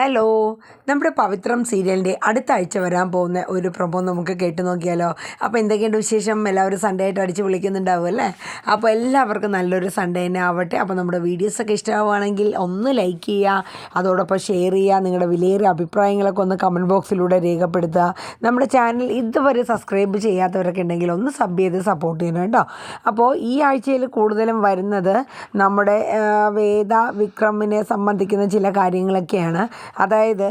Hello നമ്മുടെ പവിത്രം സീരിയലിന്റെ അടുത്ത ആഴ്ച വരാൻ പോകുന്ന ഒരു പ്രൊമോ നമുക്ക് കേട്ട് നോക്കിയാലോ? അപ്പോൾ എന്തൊക്കെയുണ്ട് വിശേഷം? എല്ലാവരും സൺഡേ ആയിട്ട് അടിച്ച് വിളിക്കുന്നുണ്ടാവും അല്ലേ? അപ്പോൾ എല്ലാവർക്കും നല്ലൊരു സൺഡേ തന്നെ ആവട്ടെ. അപ്പോൾ നമ്മുടെ വീഡിയോസൊക്കെ ഇഷ്ടമാവുകയാണെങ്കിൽ ഒന്ന് ലൈക്ക് ചെയ്യുക അതോടൊപ്പം ഷെയർ ചെയ്യുക നിങ്ങളുടെ വിലയേറിയ അഭിപ്രായങ്ങളൊക്കെ ഒന്ന് കമന്റ് ബോക്സിലൂടെ രേഖപ്പെടുത്തുക. നമ്മുടെ ചാനൽ ഇതുവരെ സബ്സ്ക്രൈബ് ചെയ്യാത്തവരൊക്കെ ഉണ്ടെങ്കിൽ ഒന്ന് സബ് ചെയ്ത് സപ്പോർട്ട് ചെയ്യണം കേട്ടോ. അപ്പോൾ ഈ ആഴ്ചയിൽ കൂടുതലും വരുന്നത് നമ്മുടെ വേദ വിക്രമിനെ സംബന്ധിക്കുന്ന ചില കാര്യങ്ങളൊക്കെയാണ്. അതായത്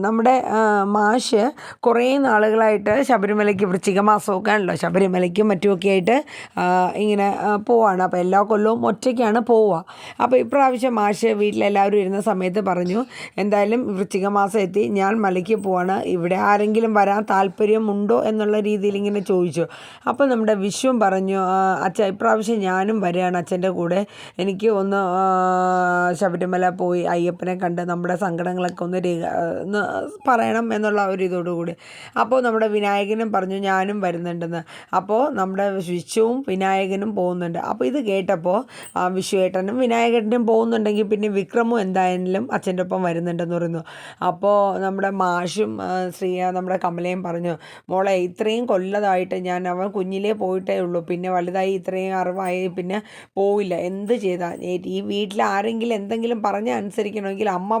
നമ്മുടെ മാഷ് കുറേ നാളുകളായിട്ട് ശബരിമലയ്ക്ക് വൃശ്ചിക മാസമൊക്കെ ആണല്ലോ. ശബരിമലയ്ക്കും മറ്റുമൊക്കെ ആയിട്ട് ഇങ്ങനെ പോവാണ്. അപ്പോൾ എല്ലാ കൊല്ലവും ഒറ്റയ്ക്കാണ് പോവുക. അപ്പോൾ ഇപ്രാവശ്യം മാഷ് വീട്ടിലെല്ലാവരും ഇരുന്ന സമയത്ത് പറഞ്ഞു എന്തായാലും വൃശ്ചിക മാസം എത്തി. ഞാൻ മലയ്ക്ക് പോവാണ്. ഇവിടെ ആരെങ്കിലും വരാൻ താല്പര്യമുണ്ടോ? എന്നുള്ള രീതിയിൽ ഇങ്ങനെ ചോദിച്ചു. അപ്പോൾ നമ്മുടെ വിശ്വം പറഞ്ഞു അച്ഛ ഇപ്രാവശ്യം ഞാനും വരികയാണ് അച്ഛന്റെ കൂടെ. എനിക്ക് ഒന്ന് ശബരിമല പോയി അയ്യപ്പനെ കണ്ട് നമ്മുടെ സങ്കടങ്ങളൊക്കെ ഒന്ന് ഒന്ന് പറയണം എന്നുള്ള ഒരു ഇതോടുകൂടി അപ്പോൾ നമ്മുടെ വിനായകനും പറഞ്ഞു ഞാനും വരുന്നുണ്ടെന്ന്. അപ്പോൾ നമ്മുടെ വിശ്വവും വിനായകനും പോകുന്നുണ്ട്. അപ്പോൾ ഇത് കേട്ടപ്പോൾ ആ വിശ്വേട്ടനും വിനായകനും പോകുന്നുണ്ടെങ്കിൽ പിന്നെ വിക്രമും എന്തായാലും അച്ഛന്റെ ഒപ്പം വരുന്നുണ്ടെന്ന് പറയുന്നു. അപ്പോൾ നമ്മുടെ മാഷും ശ്രീയ ശ്രീ നമ്മുടെ കമലയും പറഞ്ഞു മോളെ ഇത്രയും കൊല്ലതായിട്ട് ഞാൻ അവൻ കുഞ്ഞിലേ പോയിട്ടേ ഉള്ളൂ. പിന്നെ വലുതായി ഇത്രയും അറിവായി പിന്നെ പോവില്ല. എന്ത് ചെയ്താൽ ഈ വീട്ടിൽ ആരെങ്കിലും എന്തെങ്കിലും പറഞ്ഞാൽ അനുസരിക്കണമെങ്കിൽ അമ്മ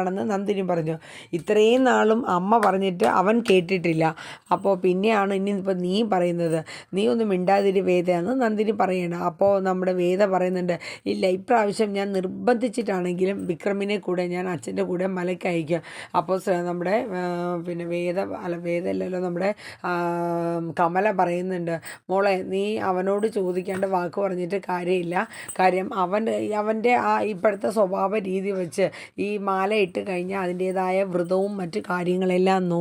പറഞ്ഞാലാണെന്ന് നന്ദിനി പറഞ്ഞു. ഇത്രയും നാളും അമ്മ പറഞ്ഞിട്ട് അവൻ കേട്ടിട്ടില്ല. അപ്പോൾ പിന്നെയാണ് ഇനി ഇപ്പോൾ നീ പറയുന്നത്. നീ ഒന്നും മിണ്ടാതിരി വേദയെന്ന് നന്ദിനി പറയണം. അപ്പോൾ നമ്മുടെ വേദ പറയുന്നുണ്ട് ഇല്ല ഇപ്രാവശ്യം ഞാൻ നിർബന്ധിച്ചിട്ടാണെങ്കിലും വിക്രമിനെ കൂടെ ഞാൻ അച്ഛന്റെ കൂടെ മലയ്ക്ക് അപ്പോൾ നമ്മുടെ പിന്നെ വേദ അല്ല വേദല്ലല്ലോ നമ്മുടെ കമല പറയുന്നുണ്ട് മോളെ നീ അവനോട് ചോദിക്കേണ്ട വാക്ക് പറഞ്ഞിട്ട് കാര്യമില്ല. കാര്യം അവൻ അവന്റെ ആ ഇപ്പോഴത്തെ സ്വഭാവ രീതി വെച്ച് ഈ മാല ഇട്ട് കഴിഞ്ഞാൽ അതിന്റേതായ വ്രതവും മറ്റു കാര്യങ്ങളെല്ലാം നോ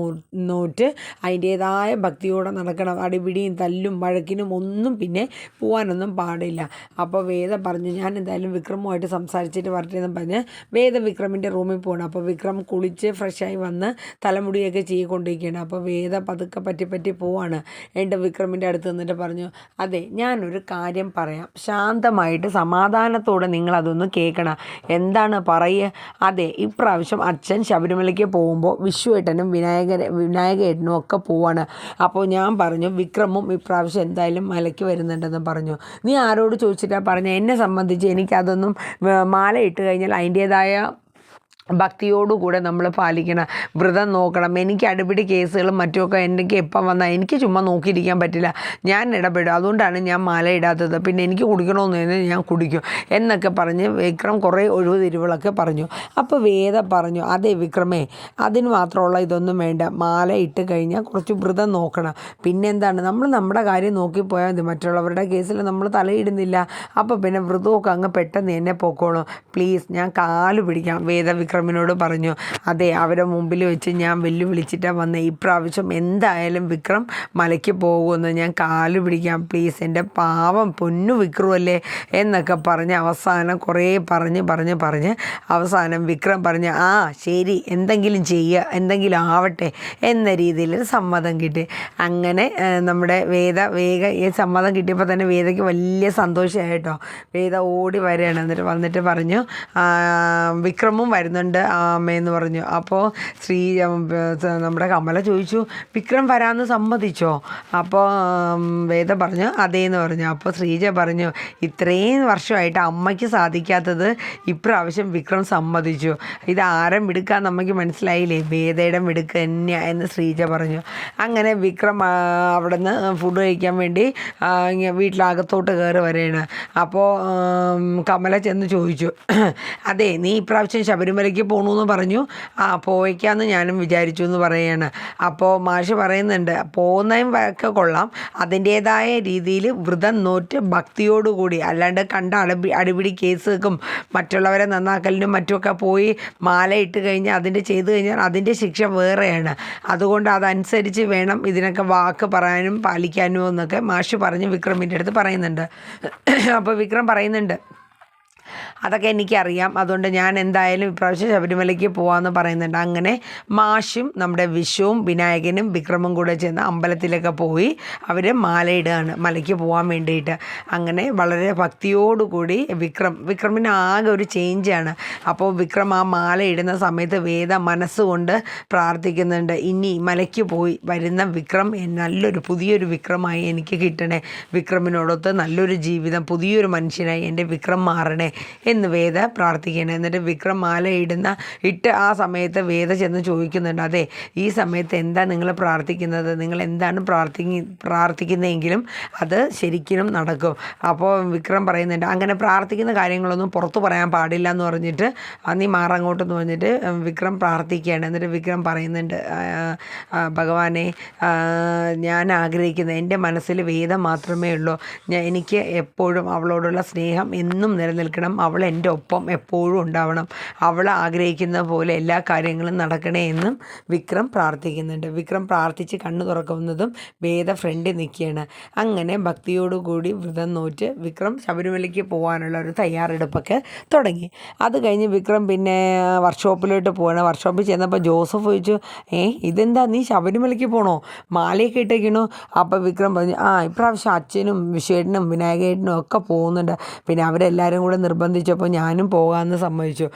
നോറ്റ് അതിന്റേതായ ഭക്തിയോടെ നടക്കണം. അടിപിടിയും തല്ലും വഴക്കിനും ഒന്നും പിന്നെ പോകാനൊന്നും പാടില്ല. അപ്പോൾ വേദ പറഞ്ഞു ഞാൻ എന്തായാലും വിക്രമുമായിട്ട് സംസാരിച്ചിട്ട് വരട്ടെ എന്ന് പറഞ്ഞ് വേദ വിക്രമിന്റെ റൂമിൽ പോകണം അപ്പോൾ വിക്രം കുളിച്ച് ഫ്രഷായി വന്ന് തലമുടിയൊക്കെ ചെയ്യിക്കൊണ്ടിരിക്കുകയാണ് അപ്പോൾ വേദ പതുക്കെ പറ്റി പറ്റി പോവാണ്. എന്റെ വിക്രമിന്റെ അടുത്ത് നിന്നിട്ട് പറഞ്ഞു അതെ ഞാനൊരു കാര്യം പറയാം. ശാന്തമായിട്ട് സമാധാനത്തോടെ നിങ്ങളതൊന്ന് കേൾക്കണം. എന്താണ് പറയുക അതെ ഇപ്രാവശ്യം അച്ഛൻ ശബരിമലയ്ക്ക് പോകുമ്പോൾ വിശ്വേട്ടനും വിനായകൻ വിനായകേട്ടനും ഒക്കെ പോവാണ്. അപ്പോൾ ഞാൻ പറഞ്ഞു വിക്രമും ഇപ്രാവശ്യം എന്തായാലും മലയ്ക്ക് വരുന്നുണ്ടെന്ന് പറഞ്ഞു. നീ ആരോട് ചോദിച്ചിട്ടാണ് പറഞ്ഞു? എന്നെ സംബന്ധിച്ച് എനിക്കതൊന്നും മാല ഇട്ട് കഴിഞ്ഞാൽ അതിന്റേതായ ഭക്തിയോടുകൂടെ നമ്മൾ പാലിക്കണം വ്രതം നോക്കണം എനിക്ക് അടിപിടി കേസുകളും മറ്റുമൊക്കെ എനിക്ക് എപ്പം വന്നാൽ എനിക്ക് ചുമ്മാ നോക്കിയിരിക്കാൻ പറ്റില്ല. ഞാൻ ഇടപെടും. അതുകൊണ്ടാണ് ഞാൻ മാല ഇടാത്തത്. പിന്നെ എനിക്ക് കുടിക്കണമെന്ന് തന്നെ ഞാൻ കുടിക്കും എന്നൊക്കെ പറഞ്ഞ് വിക്രം കുറേ ഒഴിവ് തിരിവുകളൊക്കെ പറഞ്ഞു. അപ്പോൾ വേദ പറഞ്ഞു അതെ വിക്രമേ അതിന് മാത്രമുള്ള ഇതൊന്നും വേണ്ട. മാല ഇട്ട് കഴിഞ്ഞാൽ കുറച്ച് വ്രതം നോക്കണം. പിന്നെന്താണ്? നമ്മൾ നമ്മുടെ കാര്യം നോക്കിപ്പോയാൽ മതി. മറ്റുള്ളവരുടെ കേസിൽ നമ്മൾ തലയിടുന്നില്ല. അപ്പോൾ പിന്നെ വ്രതമൊക്കെ അങ്ങ് പെട്ടെന്ന് എന്നെ പൊക്കോളും. പ്ലീസ് ഞാൻ കാൽ പിടിക്കാം. വേദ വിക്രമിനോട് പറഞ്ഞു അതെ അവരെ മുമ്പിൽ വെച്ച് ഞാൻ വെല്ലുവിളിച്ചിട്ടാണ് വന്നത് ഇപ്രാവശ്യം എന്തായാലും വിക്രം മലയ്ക്ക് പോകുമെന്ന് ഞാൻ കാൽ പിടിക്കാം. പ്ലീസ് എന്റെ പാവം പൊന്നു വിക്രമല്ലേ എന്നൊക്കെ പറഞ്ഞ് അവസാനം കുറേ പറഞ്ഞ് പറഞ്ഞ് പറഞ്ഞ് അവസാനം വിക്രം പറഞ്ഞ് ആ ശരി എന്തെങ്കിലും ചെയ്യുക എന്തെങ്കിലും ആവട്ടെ എന്ന രീതിയിൽ സമ്മതം കിട്ടി. അങ്ങനെ നമ്മുടെ വേദ വേഗ ഈ സമ്മതം കിട്ടിയപ്പോൾ തന്നെ വേദയ്ക്ക് വലിയ സന്തോഷമായി കേട്ടോ. വേദ ഓടി വരികയാണ്. എന്നിട്ട് വന്നിട്ട് പറഞ്ഞു വിക്രമും വരുന്നുണ്ട്. ആ, അമ്മയെന്ന് പറഞ്ഞു. അപ്പോൾ ശ്രീ നമ്മുടെ കമല ചോദിച്ചു വിക്രം വരാമെന്ന് സമ്മതിച്ചോ? അപ്പോൾ വേദ പറഞ്ഞു അതേന്ന് പറഞ്ഞു. അപ്പോൾ ശ്രീജ പറഞ്ഞു ഇത്രയും വർഷമായിട്ട് അമ്മയ്ക്ക് സാധിക്കാത്തത് ഇപ്രാവശ്യം വിക്രം സമ്മതിച്ചു. ഇത് ആരം മിടുക്കാൻ നമുക്ക് മനസ്സിലായില്ലേ? വേദയുടെ മിടുക്ക് എന്നാ എന്ന് ശ്രീജ പറഞ്ഞു. അങ്ങനെ വിക്രം അവിടുന്ന് ഫുഡ് കഴിക്കാൻ വേണ്ടി വീട്ടിലകത്തോട്ട് കയറി വരികയാണ് അപ്പോൾ കമല ചെന്ന് ചോദിച്ചു അതെ നീ ഇപ്രാവശ്യം ശബരിമലയ്ക്ക് പോകണമെന്ന് പറഞ്ഞു. ആ പോയിക്കാന്ന് ഞാനും വിചാരിച്ചു എന്ന് പറയുകയാണ് അപ്പോൾ മാഷ് പറയുന്നുണ്ട് പോകുന്നതും ഒക്കെ കൊള്ളാം. അതിന്റേതായ രീതിയിൽ വ്രതം നോറ്റ് ഭക്തിയോടുകൂടി അല്ലാണ്ട് കണ്ട അടപി അടിപിടി കേസുകൾക്കും മറ്റുള്ളവരെ നന്നാക്കലിനും മറ്റുമൊക്കെ പോയി മാല ഇട്ട് കഴിഞ്ഞാൽ അതിന്റെ ചെയ്ത് കഴിഞ്ഞാൽ അതിന്റെ ശിക്ഷ വേറെയാണ്. അതുകൊണ്ട് അതനുസരിച്ച് വേണം ഇതിനൊക്കെ വാക്ക് പറയാനും പാലിക്കാനും എന്നൊക്കെ മാഷ് പറഞ്ഞ് വിക്രമിന്റെ അടുത്ത് പറയുന്നുണ്ട്. അപ്പോൾ വിക്രം പറയുന്നുണ്ട് അതൊക്കെ എനിക്കറിയാം. അതുകൊണ്ട് ഞാൻ എന്തായാലും ഇപ്രാവശ്യം ശബരിമലയ്ക്ക് പോകാമെന്ന് പറയുന്നുണ്ട്. അങ്ങനെ മാഷും നമ്മുടെ വിഷുവും വിനായകനും വിക്രമും കൂടെ ചെന്ന് അമ്പലത്തിലൊക്കെ പോയി അവർ മാലയിടുകയാണ് മലയ്ക്ക് പോകാൻ വേണ്ടിയിട്ട്. അങ്ങനെ വളരെ ഭക്തിയോടുകൂടി വിക്രം വിക്രമിന് ആകെ ഒരു ചേഞ്ചാണ് അപ്പോൾ വിക്രം ആ മാല ഇടുന്ന സമയത്ത് വേദ മനസ്സുകൊണ്ട് പ്രാർത്ഥിക്കുന്നുണ്ട്. ഇനി മലയ്ക്ക് പോയി വരുന്ന വിക്രം നല്ലൊരു പുതിയൊരു വിക്രമായി എനിക്ക് കിട്ടണേ. വിക്രമിനോടൊത്ത് നല്ലൊരു ജീവിതം പുതിയൊരു മനുഷ്യനായി എന്റെ വിക്രം മാറണേ. എന്ന് വേദ പ്രാർത്ഥിക്കുകയാണ്. എന്നിട്ട് വിക്രം മാല ഇടുന്ന ഇട്ട് ആ സമയത്ത് വേദ ചെന്ന് ചോദിക്കുന്നുണ്ട് അതെ ഈ സമയത്ത് എന്താ നിങ്ങൾ പ്രാർത്ഥിക്കുന്നത്? നിങ്ങൾ എന്താണ് പ്രാർത്ഥി പ്രാർത്ഥിക്കുന്നതെങ്കിലും അത് ശരിക്കും നടക്കും. അപ്പോൾ വിക്രം പറയുന്നുണ്ട് അങ്ങനെ പ്രാർത്ഥിക്കുന്ന കാര്യങ്ങളൊന്നും പുറത്തു പറയാൻ പാടില്ല എന്ന് പറഞ്ഞിട്ട് "ആ, നീ മാറങ്ങോട്ടെന്ന് പറഞ്ഞിട്ട് വിക്രം പ്രാർത്ഥിക്കുകയാണ്. എന്നിട്ട് വിക്രം പറയുന്നുണ്ട് "ആ, ആ, ഭഗവാനെ ഞാൻ ആഗ്രഹിക്കുന്നത് എന്റെ മനസ്സിൽ വേദം മാത്രമേ ഉള്ളൂ. എനിക്ക് എപ്പോഴും അവളോടുള്ള സ്നേഹം എന്നും നിലനിൽക്കണം. അവൾ എന്റെ ഒപ്പം എപ്പോഴും ഉണ്ടാവണം. അവൾ ആഗ്രഹിക്കുന്ന പോലെ എല്ലാ കാര്യങ്ങളും നടക്കണേ എന്നും വിക്രം പ്രാർത്ഥിക്കുന്നുണ്ട്. വിക്രം പ്രാർത്ഥിച്ച് കണ്ണു തുറക്കുന്നതും വേദ ഫ്രണ്ട് നിൽക്കുകയാണ്. അങ്ങനെ ഭക്തിയോടുകൂടി വ്രതം നോറ്റ് വിക്രം ശബരിമലയ്ക്ക് പോകാനുള്ള ഒരു തയ്യാറെടുപ്പൊക്കെ തുടങ്ങി. അത് കഴിഞ്ഞ് വിക്രം പിന്നെ വർക്ക്ഷോപ്പിലോട്ട് പോവാണ്. വർക്ക്ഷോപ്പിൽ ചെന്നപ്പോൾ ജോസഫ് ചോദിച്ചു ഏ ഇതെന്താ നീ ശബരിമലയ്ക്ക് പോകണോ മാലയൊക്കെ ഇട്ടേക്കണോ? അപ്പോൾ വിക്രം പറഞ്ഞു ആ ഇപ്രാവശ്യം അച്ഛനും വിഷേട്ടനും വിനായകേട്ടനും ഒക്കെ പോകുന്നുണ്ട്. പിന്നെ അവരെല്ലാവരും കൂടെ നിർബന്ധിച്ചപ്പോൾ ഞാനും പോകാമെന്ന് സമ്മതിച്ചു.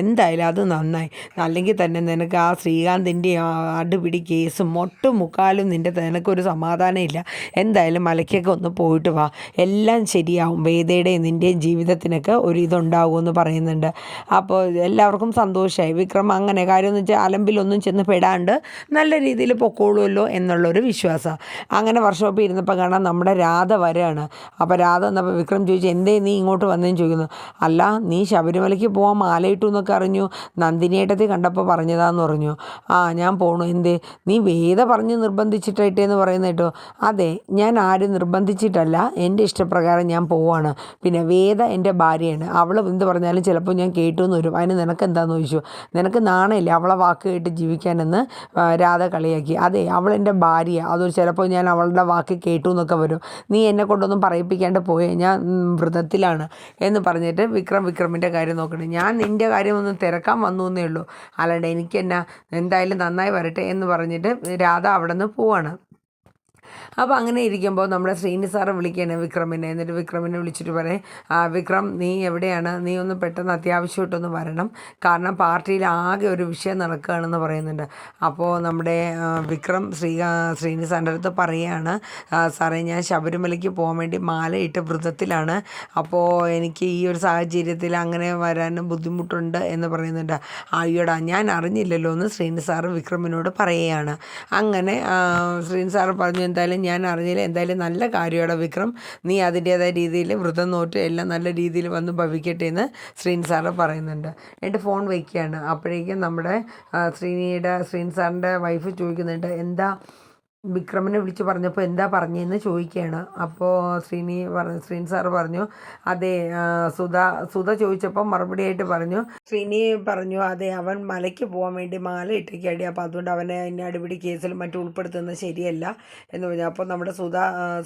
എന്തായാലും അത് നന്നായി. അല്ലെങ്കിൽ തന്നെ നിനക്ക് ആ ശ്രീകാന്തിന്റെ അടുപിടി കേസും ഒട്ടും മുക്കാലും നിന്റെ നിനക്കൊരു സമാധാനം ഇല്ല എന്തായാലും മലയ്ക്കൊക്കെ ഒന്ന് പോയിട്ട് വാ. എല്ലാം ശരിയാവും. വേദയുടെയും നിന്റെയും ജീവിതത്തിനൊക്കെ ഒരു ഇതുണ്ടാകുമെന്ന് പറയുന്നുണ്ട്. അപ്പോൾ എല്ലാവർക്കും സന്തോഷമായി വിക്രം അങ്ങനെ കാര്യം എന്ന് വെച്ചാൽ അലമ്പിലൊന്നും ചെന്ന് പെടാണ്ട് നല്ല രീതിയിൽ പൊക്കോളുമല്ലോ എന്നുള്ളൊരു വിശ്വാസം. അങ്ങനെ വർഷോപ്പിൽ ഇരുന്നപ്പോൾ കാണാൻ നമ്മുടെ രാധ വരെയാണ് അപ്പോൾ രാധ വന്നപ്പോൾ വിക്രം ചോദിച്ചു എന്തേ നീ ഇങ്ങോട്ട് വന്നേന്ന് ചോദിക്കുന്നു. അല്ല നീ ശബരിമലയ്ക്ക് പോകാൻ മാലയിട്ടു എന്നൊക്കെ അറിഞ്ഞു. നന്ദിനിയേട്ടത്തി കണ്ടപ്പോൾ പറഞ്ഞതാന്ന് പറഞ്ഞു. ആ ഞാൻ പോണു. എന്തേ? നീ വേദ പറഞ്ഞ് നിർബന്ധിച്ചിട്ടായിട്ടേന്ന് പറയുന്ന കേട്ടോ. അതെ ഞാൻ ആരും നിർബന്ധിച്ചിട്ടല്ല. എന്റെ ഇഷ്ടപ്രകാരം ഞാൻ പോവാണ്. പിന്നെ വേദ എന്റെ ഭാര്യയാണ്. അവൾ എന്ത് പറഞ്ഞാലും ചിലപ്പോൾ ഞാൻ കേട്ടു എന്ന് വരും. അതിന് നിനക്ക് എന്താന്ന് ചോദിച്ചു? നിനക്ക് നാണയില്ല അവളെ വാക്ക് കേട്ട് ജീവിക്കാനെന്ന് രാധ കളിയാക്കി. അതെ അവൾ എന്റെ ഭാര്യ. അതൊരു ചിലപ്പോൾ ഞാൻ അവളുടെ വാക്ക് കേട്ടു എന്നൊക്കെ വരും. നീ എന്നെ കൊണ്ടൊന്നും പറയിപ്പിക്കാണ്ട് പോയേ. ഞാൻ വ്രതത്തിലാണ് എന്ന് പറഞ്ഞിട്ട് വിക്രം വിക്രമിന്റെ കാര്യം നോക്കണം ഞാൻ നിന്റെ കാര്യം തിരക്കാൻ വന്നു എന്നേ ഉള്ളൂ. അല്ലാണ്ട് എനിക്ക് എന്നാ എന്തായാലും നന്നായി വരട്ടെ എന്ന് പറഞ്ഞിട്ട് രാധ അവിടെ നിന്ന് പോവാണ്. അപ്പോൾ അങ്ങനെ ഇരിക്കുമ്പോൾ നമ്മുടെ ശ്രീനി സാറ് വിളിക്കുകയാണ് വിക്രമിനെ. എന്നിട്ട് വിക്രമിനെ വിളിച്ചിട്ട് പറയും "ആ, വിക്രം നീ എവിടെയാണ്? നീ ഒന്ന് പെട്ടെന്ന് അത്യാവശ്യമായിട്ടൊന്ന് വരണം. കാരണം പാർട്ടിയിൽ ആകെ ഒരു വിഷയം നടക്കുകയാണെന്ന് പറയുന്നുണ്ട്. അപ്പോൾ നമ്മുടെ വിക്രം ശ്രീ ശ്രീനി സാറിന്റെ അടുത്ത് പറയുകയാണ് സാറേ ഞാൻ ശബരിമലയ്ക്ക് പോകാൻ വേണ്ടി മാലയിട്ട് വ്രതത്തിലാണ്. അപ്പോൾ എനിക്ക് ഈ ഒരു സാഹചര്യത്തിൽ അങ്ങനെ വരാനും ബുദ്ധിമുട്ടുണ്ട് എന്ന് പറയുന്നുണ്ട്. അയ്യോടാ ഞാൻ അറിഞ്ഞില്ലല്ലോ. എന്ന് ശ്രീനി സാറ് വിക്രമിനോട് പറയുകയാണ്. അങ്ങനെ ശ്രീനി സാറ് പറഞ്ഞു എന്തായാലും ഞാൻ അറിഞ്ഞില്ല. എന്തായാലും നല്ല കാര്യമാണ് വിക്രം. നീ അതിന്റേതായ രീതിയിൽ വ്രതം നോട്ട് എല്ലാം നല്ല രീതിയിൽ വന്ന് ഭവിക്കട്ടെ എന്ന് ശ്രീൻ സാറ് പറയുന്നുണ്ട്. എന്റെ ഫോൺ വയ്ക്കുകയാണ് അപ്പോഴേക്കും നമ്മുടെ ശ്രീനിയുടെ ശ്രീൻ സാറിന്റെ വൈഫ് ചോദിക്കുന്നുണ്ട്. എന്താ വിക്രമിനെ വിളിച്ച് പറഞ്ഞപ്പോൾ എന്താ പറഞ്ഞതെന്ന് ചോദിക്കുകയാണ് അപ്പോൾ ശ്രീനി പറഞ്ഞു ശ്രീൻ സാറ് പറഞ്ഞു അതെ സുധ സുധ ചോദിച്ചപ്പോൾ മറുപടി ആയിട്ട് പറഞ്ഞു. ശ്രീനി പറഞ്ഞു അതെ അവൻ മലയ്ക്ക് പോകാൻ വേണ്ടി മാല ഇട്ടേക്കാടി. അപ്പോൾ അതുകൊണ്ട് അവനെ അതിന്റെ അടിപിടി കേസിൽ മറ്റും ഉൾപ്പെടുത്തുന്നത് ശരിയല്ല. എന്ന് പറഞ്ഞു. അപ്പോൾ നമ്മുടെ സുധ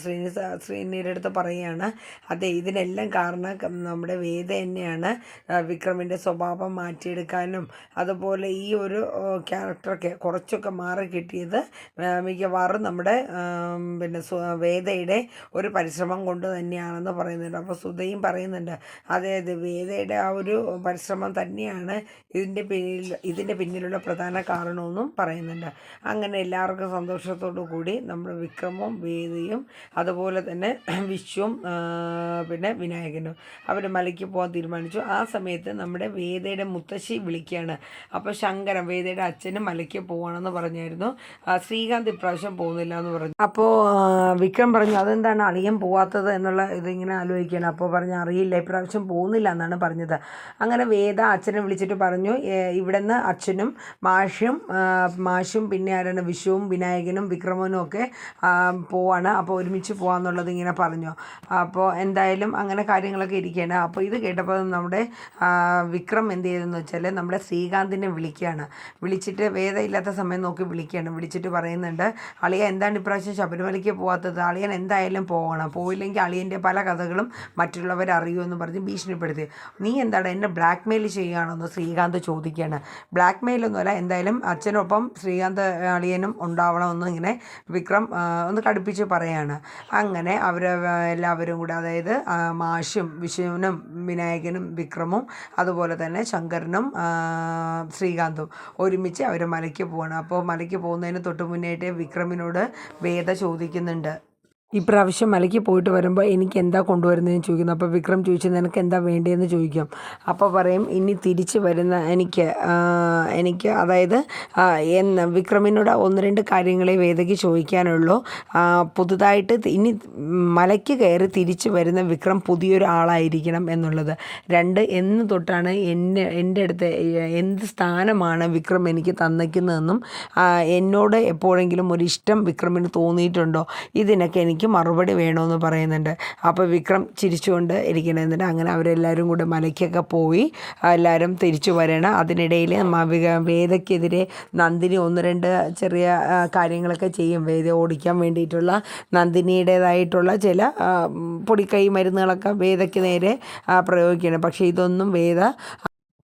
ശ്രീനി ശ്രീനിയുടെ അടുത്ത് പറയുകയാണ് അതെ ഇതിനെല്ലാം കാരണം നമ്മുടെ വേദ തന്നെയാണ് വിക്രമിന്റെ സ്വഭാവം മാറ്റിയെടുക്കാനും അതുപോലെ ഈ ഒരു ക്യാരക്ടറൊക്കെ കുറച്ചൊക്കെ മാറി കിട്ടിയത് ആ, മിക്കവാറും നമ്മുടെ പിന്നെ വേദയുടെ ഒരു പരിശ്രമം കൊണ്ട് തന്നെയാണെന്ന് പറയുന്നുണ്ട്. അപ്പോൾ സുധയും പറയുന്നുണ്ട് അതെ അതെ വേദയുടെ ആ ഒരു പരിശ്രമം തന്നെയാണ് ഇതിന്റെ പിന്നിൽ ഇതിന്റെ പിന്നിലുള്ള പ്രധാന കാരണമെന്നും പറയുന്നുണ്ട്. അങ്ങനെ എല്ലാവർക്കും സന്തോഷത്തോടു കൂടി നമ്മുടെ വിക്രമും വേദയും അതുപോലെ തന്നെ വിശ്വവും പിന്നെ വിനായകനും അവർ മലയ്ക്ക് പോകാൻ തീരുമാനിച്ചു. ആ സമയത്ത് നമ്മുടെ വേദയുടെ മുത്തശ്ശി വിളിക്കുകയാണ് അപ്പോൾ ശങ്കരൻ വേദയുടെ അച്ഛനും മലയ്ക്ക് പോകണമെന്ന് പറഞ്ഞായിരുന്നു. ശ്രീകാന്ത് ഇപ്രാവശ്യം പോകുന്നില്ല എന്ന് പറഞ്ഞു. അപ്പോൾ വിക്രം പറഞ്ഞു അതെന്താണ് അളിയൻ പോവാത്തത്? എന്നുള്ള ഇതിങ്ങനെ ആലോചിക്കുകയാണ്. അപ്പോൾ പറഞ്ഞു അറിയില്ല ഇപ്രാവശ്യം പോകുന്നില്ല എന്നാണ് പറഞ്ഞത്. അങ്ങനെ വേദ അച്ഛനെ വിളിച്ചിട്ട് പറഞ്ഞു "ഏ, ഇവിടുന്ന് അച്ഛനും മാഷും മാഷും പിന്നെ ആരാണ് വിഷുവും വിനായകനും വിക്രമനും ഒക്കെ പോവാണ്. അപ്പോൾ ഒരുമിച്ച് പോകാമെന്നുള്ളത് ഇങ്ങനെ പറഞ്ഞു. അപ്പോൾ എന്തായാലും അങ്ങനെ കാര്യങ്ങളൊക്കെ ഇരിക്കുകയാണ്. അപ്പോൾ ഇത് കേട്ടപ്പോൾ നമ്മുടെ വിക്രം എന്ത് ചെയ്തെന്ന് വെച്ചാൽ നമ്മുടെ ശ്രീകാന്തിനെ വിളിക്കുകയാണ്. വിളിച്ചിട്ട് വേദയില്ലാത്ത സമയം നോക്കി വിളിക്കുകയാണ്. വിളിച്ചിട്ട് പറയുന്നുണ്ട് അളിയ എന്താണ് ഇപ്രാവശ്യം ശബരിമലയ്ക്ക് പോകാത്തത് അളിയൻ എന്തായാലും പോകണം പോയില്ലെങ്കിൽ അളിയന്റെ പല കഥകളും മറ്റുള്ളവർ അറിയുമെന്ന് പറഞ്ഞ് ഭീഷണിപ്പെടുത്തി. നീ എന്താണ് എന്നെ ബ്ലാക്ക് മെയിൽ ചെയ്യുകയാണെന്ന് ശ്രീകാന്ത് ചോദിക്കുകയാണ്. ബ്ലാക്ക് മെയിലൊന്നുമല്ല എന്തായാലും അച്ഛനൊപ്പം ശ്രീകാന്ത് അളിയനും ഉണ്ടാവണമെന്ന് ഇങ്ങനെ വിക്രം ഒന്ന് കടുപ്പിച്ച് പറയാണ്. അങ്ങനെ അവർ എല്ലാവരും കൂടെ അതായത് മാഷും വിഷ്ണുവിനും വിനായകനും വിക്രമും അതുപോലെ തന്നെ ശങ്കരനും ശ്രീകാന്തും ഒരുമിച്ച് അവർ മലയ്ക്ക് പോവാണ്. അപ്പോൾ മലയ്ക്ക് പോകുന്നതിന് തൊട്ട് മുന്നേറ്റ് വിക്രമിനോട് വേദ ചോദിക്കുന്നുണ്ട് ഇപ്രാവശ്യം മലയ്ക്ക് പോയിട്ട് വരുമ്പോൾ എനിക്ക് എന്താ കൊണ്ടുവരുന്നതെന്ന് ചോദിക്കുന്നു. അപ്പോൾ വിക്രം ചോദിച്ചു നിനക്ക് എന്താ വേണ്ടതെന്ന് ചോദിക്കും. അപ്പോൾ പറയും ഇനി തിരിച്ച് വരുന്ന എനിക്ക് എനിക്ക് അതായത് എന്ന് വിക്രമിനോട് ഒന്ന് രണ്ട് കാര്യങ്ങളെ വേദയ്ക്ക് ചോദിക്കാനുള്ളൂ. പുതുതായിട്ട് ഇനി മലയ്ക്ക് കയറി തിരിച്ച് വരുന്ന വിക്രം പുതിയൊരു ആളായിരിക്കണം എന്നുള്ളത്. രണ്ട് എന്ന് തൊട്ടാണ് എന്നെ എന്റെ അടുത്ത് എന്ത് സ്ഥാനമാണ് വിക്രം എനിക്ക് തന്നിക്കുന്നതെന്നും എന്നോട് എപ്പോഴെങ്കിലും ഒരു ഇഷ്ടം വിക്രമിന് തോന്നിയിട്ടുണ്ടോ? ഇതിനൊക്കെ എനിക്ക് മറുപടി വേണമെന്ന് പറയുന്നുണ്ട്. അപ്പോൾ വിക്രം ചിരിച്ചുകൊണ്ട് ഇരിക്കണമെന്നുണ്ട് അങ്ങനെ അവരെല്ലാവരും കൂടെ മലയ്ക്കൊക്കെ പോയി. എല്ലാവരും തിരിച്ചു വരണം. അതിനിടയിൽ വേദയ്ക്കെതിരെ നന്ദിനി ഒന്ന് രണ്ട് ചെറിയ കാര്യങ്ങളൊക്കെ ചെയ്യും. വേദ ഓടിക്കാൻ വേണ്ടിയിട്ടുള്ള നന്ദിനിയുടേതായിട്ടുള്ള ചില പൊടിക്കൈ മരുന്നുകളൊക്കെ വേദയ്ക്ക് നേരെ പ്രയോഗിക്കണം. പക്ഷേ ഇതൊന്നും വേദ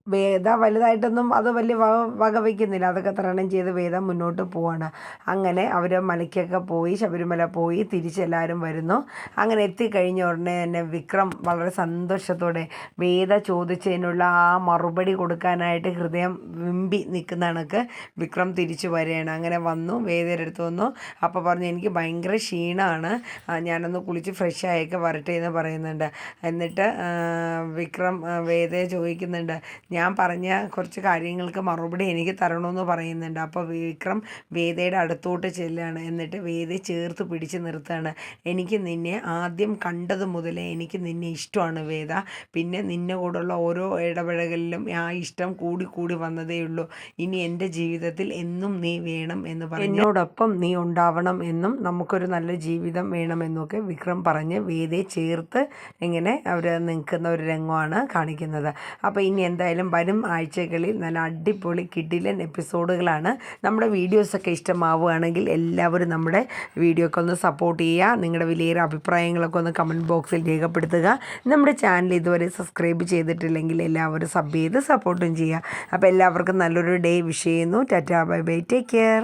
വേദ വലുതായിട്ടൊന്നും അത് വലിയ വക വകവയ്ക്കുന്നില്ല അതൊക്കെ തരണം ചെയ്ത് വേദ മുന്നോട്ട് പോവാണ്. അങ്ങനെ അവർ മലയ്ക്കൊക്കെ പോയി ശബരിമല പോയി തിരിച്ചെല്ലാവരും വരുന്നു. അങ്ങനെ എത്തിക്കഴിഞ്ഞ ഉടനെ തന്നെ വിക്രം വളരെ സന്തോഷത്തോടെ വേദ ചോദിച്ചതിനുള്ള ആ മറുപടി കൊടുക്കാനായിട്ട് ഹൃദയം വിമ്പി നിൽക്കുന്ന കണക്ക് വിക്രം തിരിച്ചു വരികയാണ്. അങ്ങനെ വന്നു വേദയുടെ അടുത്ത് വന്നു. അപ്പോൾ പറഞ്ഞു എനിക്ക് ഭയങ്കര ക്ഷീണമാണ് ഞാനൊന്ന് കുളിച്ച് ഫ്രഷ് ആയൊക്കെ വരട്ടെ എന്ന് പറയുന്നുണ്ട്. എന്നിട്ട് വിക്രം വേദയെ ചോദിക്കുന്നുണ്ട്. ഞാൻ പറഞ്ഞ കുറച്ച് കാര്യങ്ങൾക്ക് മറുപടി എനിക്ക് തരണമെന്ന് പറയുന്നുണ്ട്. അപ്പോൾ വിക്രം വേദയുടെ അടുത്തോട്ട് ചെല്ലുകയാണ് എന്നിട്ട് വേദയെ ചേർത്ത് പിടിച്ച് നിർത്തുകയാണ്. എനിക്ക് നിന്നെ ആദ്യം കണ്ടത് മുതലേ എനിക്ക് നിന്നെ ഇഷ്ടമാണ് വേദ. പിന്നെ നിന്നെ കൂടെയുള്ള ഓരോ ഇടപഴകലിലും ആ ഇഷ്ടം കൂടി കൂടി വന്നതേ ഉള്ളൂ. ഇനി എന്റെ ജീവിതത്തിൽ എന്നും നീ വേണം എന്ന് പറഞ്ഞു എന്നോടൊപ്പം നീ ഉണ്ടാവണം എന്നും നമുക്കൊരു നല്ല ജീവിതം വേണമെന്നൊക്കെ വിക്രം പറഞ്ഞ് വേദയെ ചേർത്ത് ഇങ്ങനെ അവർ നിൽക്കുന്ന ഒരു രംഗമാണ് കാണിക്കുന്നത്. അപ്പോൾ ഇനി എന്തായാലും വരും ആഴ്ചകളിൽ നല്ല അടിപൊളി കിഡിലൻ എപ്പിസോഡുകളാണ്. നമ്മുടെ വീഡിയോസൊക്കെ ഇഷ്ടമാവുകയാണെങ്കിൽ എല്ലാവരും നമ്മുടെ വീഡിയോക്ക് ഒന്ന് സപ്പോർട്ട് ചെയ്യുക. നിങ്ങളുടെ വിലയേറെ അഭിപ്രായങ്ങളൊക്കെ ഒന്ന് കമന്റ് ബോക്സിൽ രേഖപ്പെടുത്തുക. നമ്മുടെ ചാനൽ ഇതുവരെ സബ്സ്ക്രൈബ് ചെയ്തിട്ടില്ലെങ്കിൽ എല്ലാവരും സബ് ചെയ്ത് സപ്പോർട്ടും ചെയ്യുക. അപ്പോൾ എല്ലാവർക്കും നല്ലൊരു ഡേ വിഷ് ചെയ്യുന്നു. Tata bye bye. Take care.